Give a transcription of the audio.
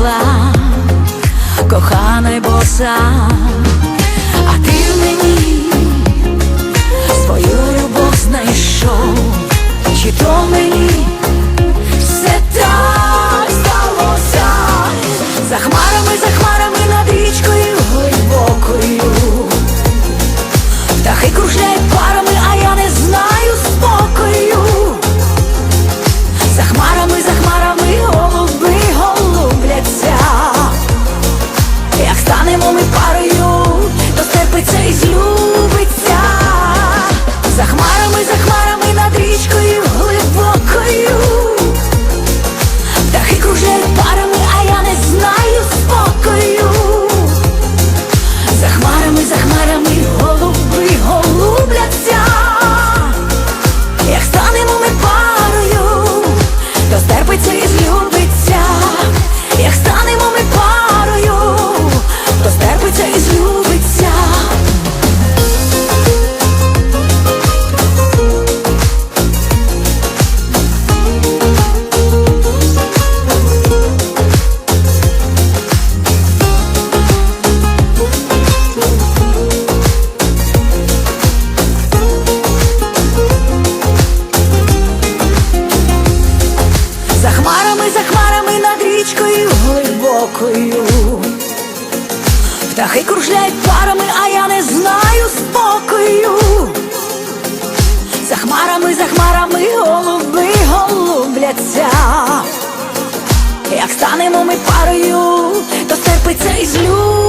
тіла, коханий боса. спокою. Птахи кружляють парами, а я не знаю спокою. За хмарами, за хмарами голуби голубляться. Як станемо ми парою, то стерпиться і злю.